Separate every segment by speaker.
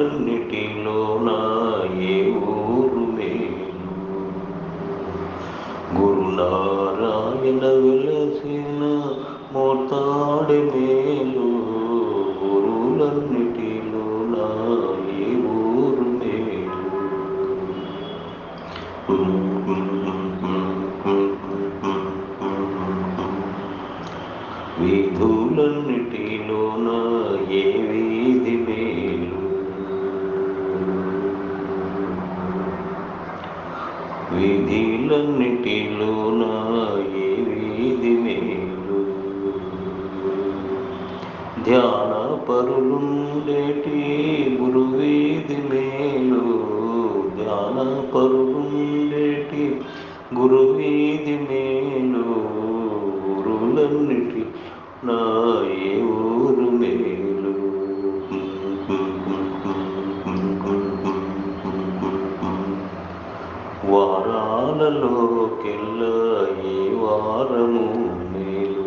Speaker 1: ఊరిలన్నిటిలోన ఏ ఊరు మేలు గురునారాయణ వెలసిన మోతాడి మేలు ఊరులన్నిటిలోన ఏ ఊరు మేలు విధిలన్నిటిలో ఏ వీధి మేలు. ధ్యాన పరులుండేటి గురు వారాలలోకెల్లా ఈ వారము మేలు.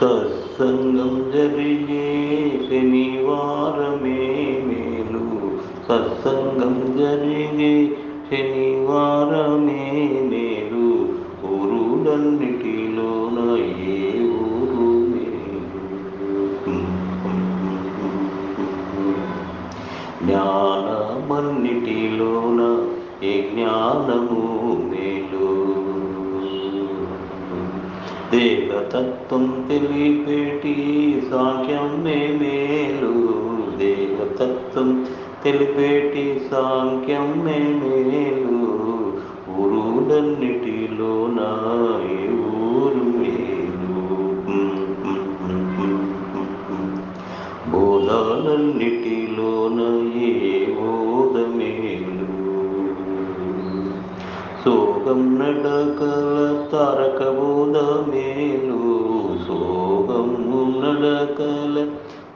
Speaker 1: సత్సంగం జరిగే శనివారమే మేలు. సత్సంగం జరిగే శనివారమే మేలు. ఊరులన్నిటి ఏ జ్ఞానము మేలు? దేవతత్వం తెలిపేటి సాంఖ్యం మే మేలు. దేవతత్వం తెలిపేటి సాంఖ్యం మే మేలు. ఊరులన్నిటిలోన సోగం నడకల తారక బోధ మేలు సోగము నడకల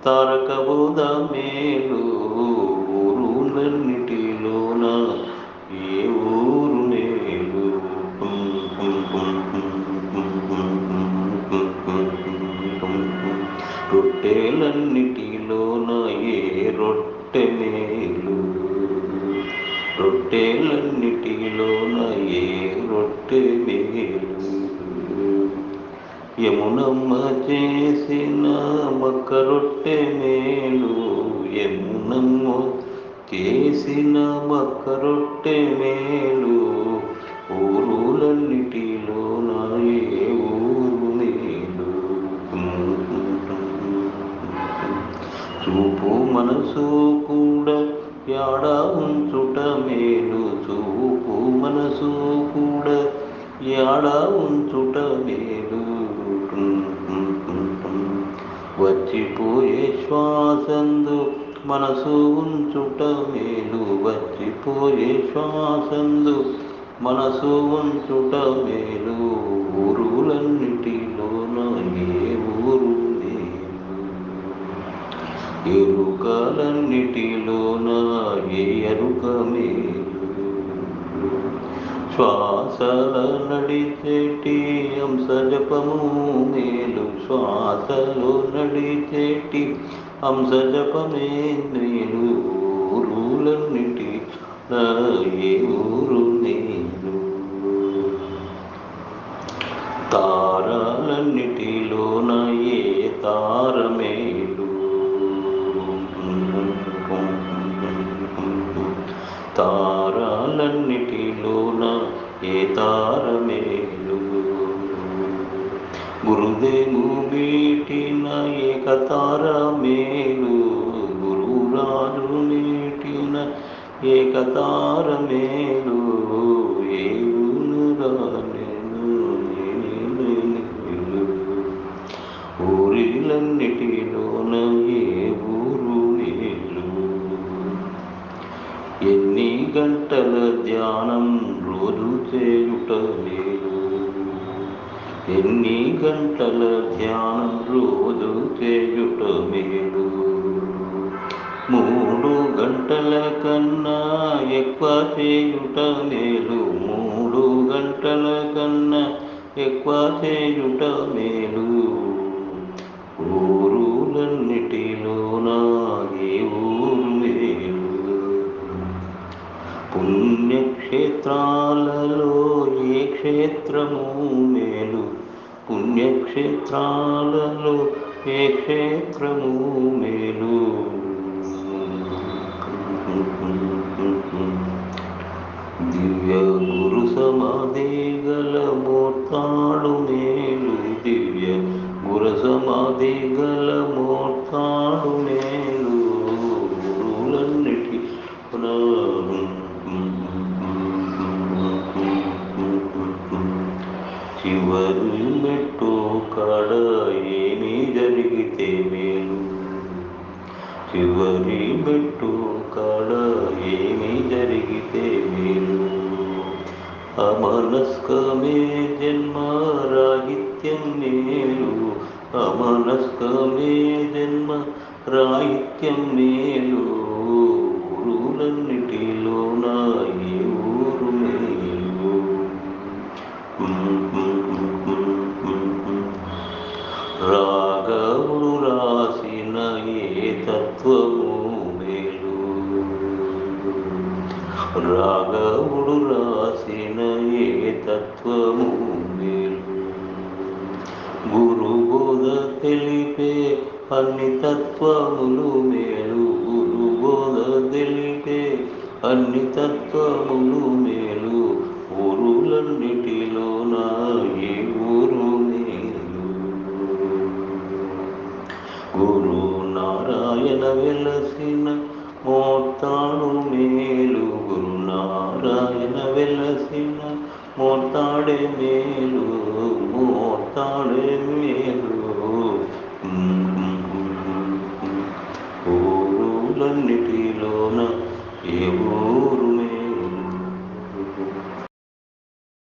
Speaker 1: తారక బోధ మేలు ఊరులన్నిటిలోన రొట్టెలన్నిటిలోన ఏ రొట్టె మేలు. యమునమ్మ చేసిన మక్క రొట్టె మేలు. యమునమ్మ చేసిన మక్క రొట్టె మేలు. ఊరులన్నిటిలోన ఏ ఊరు మేలు. చూపు మనసు యాడా ఉంచుట మేలు చూపు మనసు కూడా. యాడా ఉంచుట మేలు వచ్చిపోయే శ్వాసందు మనసు ఉంచుట మేలు. వచ్చిపోయే శ్వాసందు మనసు ఉంచుట మేలు. ఊరులన్నిటి ఎరుకలన్నిటిలోన ఏ ఎరుక మేలు శ్వాసల నడిచేటి అంశ జపము మేలు. శ్వాసలో నడిచేటి అంశ జపమే ఊరులన్నిటి నా ఏ ఊరు నేను తారలన్నిటిలోన గురుదేవు మీటిన ఏకతార మేలు గురురాజు మీటిన ఏకతార మేలు ఏను ఏనురానేను నేను ఊరిలన్నిటిలోన ఏ ఊరు మేలు ఎన్ని గంటల ధ్యానం రోజు చేయుట మేలు ఎన్ని గంటల ధ్యానం రోజు చేయుట మేలు. మూడు గంటల కన్నా ఎక్కువ చేయుట మేలు. మూడు గంటల కన్నా ఎక్కువ చేయుట మేలు. ఊరులన్నిటిలోనా పుణ్యక్షేత్రాలలో ఏ క్షేత్రము మేలు? పుణ్యక్షేత్రాలలో ఏ క్షేత్రము మేలు? చివరి కాడ ఏమి జరిగితే మేలు. చివరి మెట్టు కాడ ఏమి జరిగితే మేలు. అమనస్కమే జన్మ రాహిత్యం మేలు అమనస్కమే జన్మ రాహిత్యం మేలు ఊరులన్నిటిలోన ఏ ఊరు మేలు. తత్వము మేలు గురు బోధ తెలిపే అన్ని తత్వములు మేలు. గురు బోధ తెలిపే అన్ని తత్వములు మేలు. ఊరులన్నిటిలోన ఏ ఊరు మేలు. గురు నారాయణ వెలసిన మోతాడు మేలు మోతాడే మేలు మోతాడే